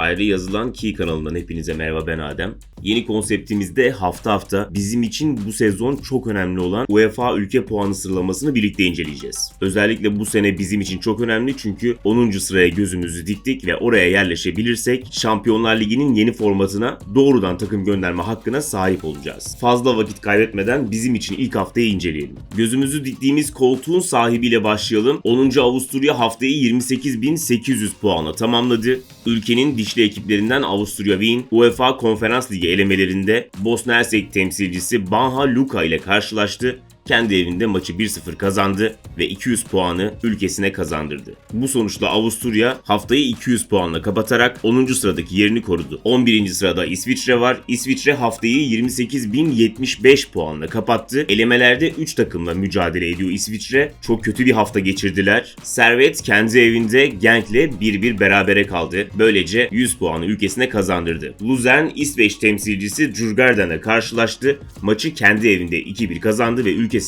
Ayrı yazılan Key kanalından hepinize merhaba ben Adem. Yeni konseptimizde hafta hafta bizim için bu sezon çok önemli olan UEFA ülke puanı sıralamasını birlikte inceleyeceğiz. Özellikle bu sene bizim için çok önemli çünkü 10. sıraya gözümüzü diktik ve oraya yerleşebilirsek Şampiyonlar Ligi'nin yeni formatına doğrudan takım gönderme hakkına sahip olacağız. Fazla vakit kaybetmeden bizim için ilk haftayı inceleyelim. Gözümüzü diktiğimiz koltuğun sahibiyle başlayalım. 10. Avusturya haftayı 28.800 puanla tamamladı. Ülkenin dişli ekiplerinden Avusturya Wien UEFA Konferans Ligi elemelerinde Bosna Hersek temsilcisi Banha Luka ile karşılaştı kendi evinde maçı 1-0 kazandı ve 200 puanı ülkesine kazandırdı. Bu sonuçla Avusturya haftayı 200 puanla kapatarak 10. sıradaki yerini korudu. 11. sırada İsviçre var. İsviçre haftayı 28.075 puanla kapattı. Elemelerde 3 takımla mücadele ediyor İsviçre. Çok kötü bir hafta geçirdiler. Servet kendi evinde Genk'le 1-1 berabere kaldı. Böylece 100 puanı ülkesine kazandırdı. Luzern İsveç temsilcisi Djurgården'e karşılaştı. Maçı kendi evinde 2-1 kazandı ve ülkesine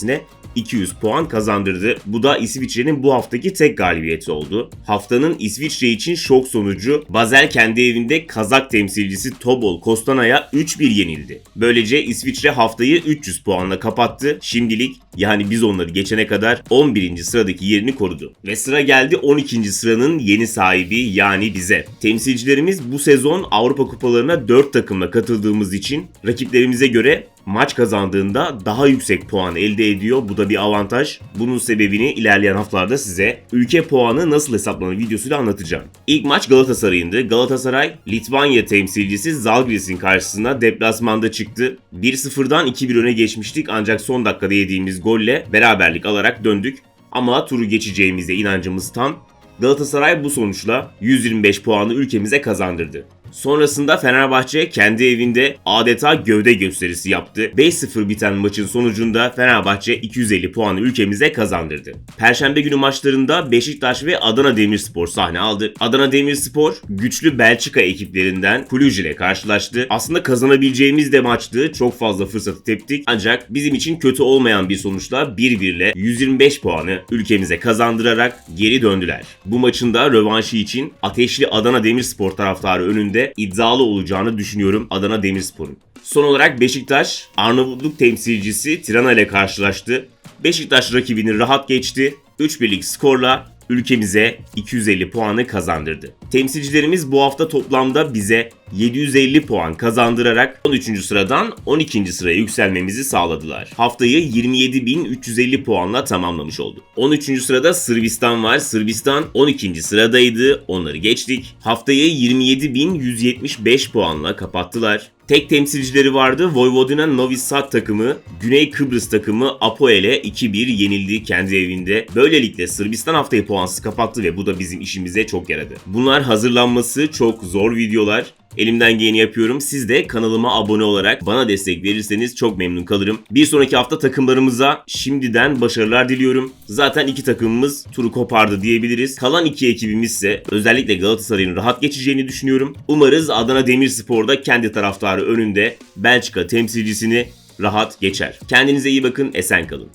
200 puan kazandırdı. Bu da İsviçre'nin bu haftaki tek galibiyeti oldu. Haftanın İsviçre için şok sonucu Basel kendi evinde Kazak temsilcisi Tobol Kostana'ya 3-1 yenildi. Böylece İsviçre haftayı 300 puanla kapattı. Şimdilik yani biz onları geçene kadar 11. sıradaki yerini korudu. Ve sıra geldi 12. sıranın yeni sahibi yani bize. Temsilcilerimiz bu sezon Avrupa kupalarına 4 takımla katıldığımız için rakiplerimize göre maç kazandığında daha yüksek puan elde ediyor. Bu da bir avantaj. Bunun sebebini ilerleyen haftalarda size ülke puanı nasıl hesaplanır videosuyla anlatacağım. İlk maç Galatasaray'ındı. Galatasaray Litvanya temsilcisi Zalgiris'in karşısına deplasmanda çıktı. 1-0'dan 2-1 öne geçmiştik ancak son dakikada yediğimiz golle beraberlik alarak döndük. Ama turu geçeceğimize inancımız tam. Galatasaray bu sonuçla 125 puanı ülkemize kazandırdı. Sonrasında Fenerbahçe kendi evinde adeta gövde gösterisi yaptı. 5-0 biten maçın sonucunda Fenerbahçe 250 puanı ülkemize kazandırdı. Perşembe günü maçlarında Beşiktaş ve Adana Demirspor sahne aldı. Adana Demirspor güçlü Belçika ekiplerinden Cluj ile karşılaştı. Aslında kazanabileceğimiz de maçtı. Çok fazla fırsatı teptik. Ancak bizim için kötü olmayan bir sonuçla 1-1 ile 125 puanı ülkemize kazandırarak geri döndüler. Bu maçın da rövanşı için ateşli Adana Demirspor taraftarı önünde iddialı olacağını düşünüyorum Adana Demirspor'un. Son olarak Beşiktaş Arnavutluk temsilcisi Tirana ile karşılaştı. Beşiktaş rakibini rahat geçti. 3 birlik skorla ülkemize 250 puanı kazandırdı. Temsilcilerimiz bu hafta toplamda bize 750 puan kazandırarak 13. sıradan 12. sıraya yükselmemizi sağladılar. Haftayı 27.350 puanla tamamlamış olduk. 13. sırada Sırbistan var. Sırbistan 12. sıradaydı. Onları geçtik. Haftayı 27.175 puanla kapattılar. Tek temsilcileri vardı. Vojvodina Novi Sad takımı, Güney Kıbrıs takımı Apoel'e 2-1 yenildi kendi evinde. Böylelikle Sırbistan haftayı puansız kapattı ve bu da bizim işimize çok yaradı. Bunlar hazırlanması çok zor videolar. Elimden geleni yapıyorum. Siz de kanalıma abone olarak bana destek verirseniz çok memnun kalırım. Bir sonraki hafta takımlarımıza şimdiden başarılar diliyorum. Zaten iki takımımız turu kopardı diyebiliriz. Kalan iki ekibimiz ise özellikle Galatasaray'ın rahat geçeceğini düşünüyorum. Umarız Adana Demirspor'da kendi taraftarı önünde Belçika temsilcisini rahat geçer. Kendinize iyi bakın, esen kalın.